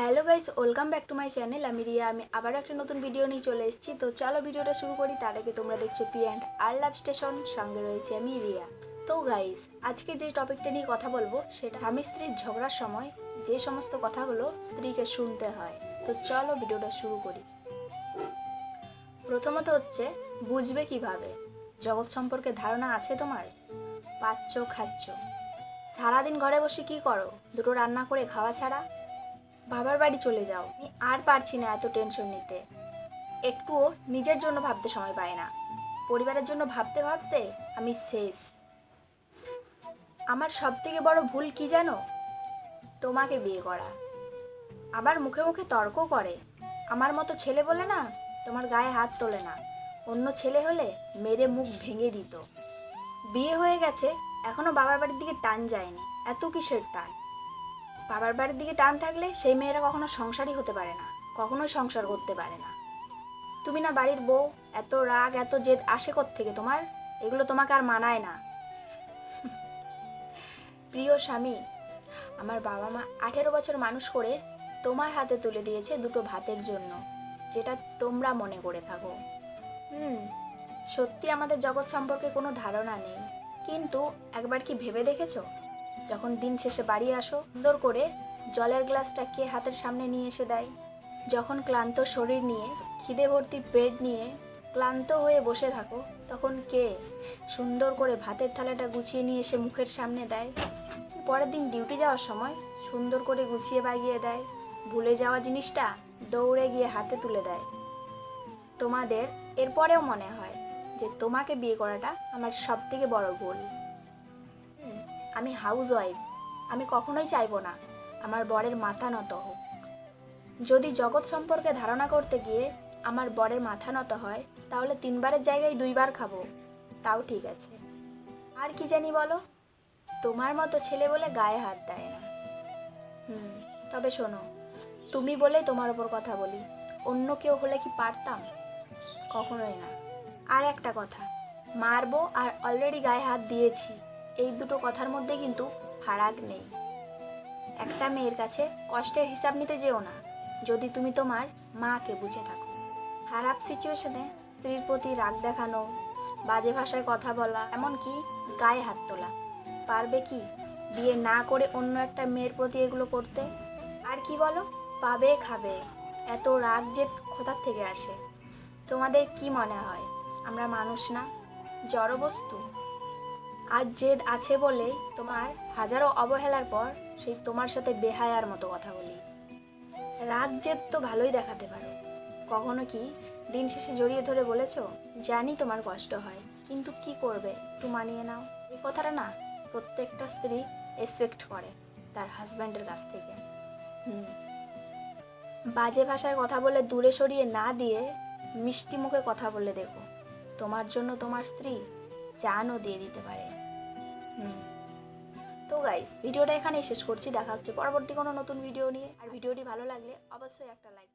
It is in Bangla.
Hello guys, welcome back to my channel. আমি রিয়া, আমি আবার একটা নতুন ভিডিও নিয়ে চলে এসেছি। তো চলো ভিডিওটা শুরু করি। তার আগে তোমরা দেখছ P and R love station সঙ্গে রয়েছে আমি রিয়া। তো গাইস, আজকে যে টপিকটা নিয়ে কথা বলব, সেটা স্বামী স্ত্রীর ঝগড়ার সময় যে সমস্ত কথাগুলো স্ত্রীকে শুনতে হয়। তো চলো ভিডিওটা শুরু করি। প্রথমত হচ্ছে, বুঝবে কীভাবে? জগৎ সম্পর্কে ধারণা আছে তোমার? পাচ্ছ, খাচ্ছ। সারাদিন ঘরে বসে কি করো? দুটো রান্না করে খাওয়া ছাড়া? বাবার বাড়ি চলে যাও, আমি আর পারছি না এত টেনশন নিতে। একটুও নিজের জন্য ভাবতে সময় পাই না। পরিবারের জন্য ভাবতে ভাবতে আমি শেষ। আমার সব থেকে বড় ভুল কি জানো? তোমাকে বিয়ে করা। আবার মুখে মুখে তর্ক করে। আমার মতো ছেলে বলে না, তোমার গায়ে হাত তোলে না। অন্য ছেলে হলে মেরে মুখ ভেঙে দিত। বিয়ে হয়ে গেছে, এখনও বাবার বাড়ির দিকে টান যায়নি। এত কিসের টান? বাবার বাড়ির দিকে টান থাকলে সেই মেয়েরা কখনো সংসারই হতে পারে না, কখনোই সংসার করতে পারে না। তুমি না বাড়ির বউ, এত রাগ, এত জেদ আসে থেকে তোমার? এগুলো তোমাকে আর মানায় না। প্রিয় স্বামী, আমার বাবা মা আঠেরো বছর মানুষ করে তোমার হাতে তুলে দিয়েছে দুটো ভাতের জন্য, যেটা তোমরা মনে করে থাকো। হুম, সত্যি আমাদের জগৎ সম্পর্কে কোনো ধারণা নেই। কিন্তু একবার কি ভেবে দেখেছ? যখন দিন শেষে বাড়ি আসো, সুন্দর করে জলের গ্লাসটা কে হাতের সামনে নিয়ে এসে দেয়। যখন ক্লান্ত শরীর নিয়ে, খিদে ভর্তি পেট নিয়ে ক্লান্ত হয়ে বসে থাকো, তখন কে সুন্দর করে ভাতের থালাটা গুছিয়ে নিয়ে এসে মুখের সামনে দেয়। পরের দিন ডিউটি যাওয়ার সময় সুন্দর করে গুছিয়ে বাগিয়ে দেয়। ভুলে যাওয়া জিনিসটা দৌড়ে গিয়ে হাতে তুলে দেয়। তোমাদের এরপরেও মনে হয় যে তোমাকে বিয়ে করাটা আমার সবথেকে বড় ভুল। আমি হাউস ওয়াইফ আমি কখনোই চাইব না। আমার বরের মাথা নত হোক। যদি জগৎ সম্পর্কে ধারণা করতে গিয়ে আমার বরের মাথা নত হয়, তাহলে তিনবারের জায়গায় দুইবার খাব। তাও ঠিক আছে। আর কি জানি বলো? তোমার মতো ছেলে বলে গায়ে হাত দেয় না। হুম, তবে শোনো, তুমি বলেই তোমার ওপর কথা বলি। অন্য কেউ হলে কি পারতাম? কখনোই না। আর একটা কথা, মারবো আর অলরেডি গায়ে হাত দিয়েছি। এই দুটো কথার মধ্যে কিন্তু ফারাক নেই। একটা মেয়ের কাছে কষ্টের হিসাব নিতে যেও না, যদি তুমি তোমার মাকে বুঝে থাকো। খারাপ সিচুয়েশনে স্ত্রীর প্রতি রাগ দেখানো, বাজে ভাষায় কথা বলা, এমনকি গায়ে হাত তোলা। পারবে কি বিয়ে না করে অন্য একটা মেয়ের প্রতি এগুলো করতে? আর কি বলো? পাবে খাবে। এত রাগ যে কোথার থেকে আসে? তোমাদের কি মনে হয়? আমরা মানুষ না, জড়বস্তু? আজ জেদ আছে বলেই তোমার হাজারো অবহেলার পর সেই তোমার সাথে বেহায়ার মতো কথা বলি। রাগ জেদ তো ভালোই দেখাতে পারো। কখনো কি দিন শেষে জড়িয়ে ধরে বলেছ, জানি তোমার কষ্ট হয়, কিন্তু কি করবে, একটু মানিয়ে নাও এই কথাটা না প্রত্যেকটা স্ত্রী এক্সপেক্ট করে তার হাজব্যান্ডের কাছ থেকে। বাজে ভাষায় কথা বলে দূরে সরিয়ে না দিয়ে মিষ্টি মুখে কথা বলে দেখো। তোমার জন্য তোমার স্ত্রী চানও দিয়ে দিতে পারে। তো গাইস ভিডিওটা এখানেই শেষ করছি। দেখা হচ্ছে পরবর্তী কোনো নতুন ভিডিও নিয়ে। আর ভিডিওটি ভালো লাগলে অবশ্যই একটা লাইক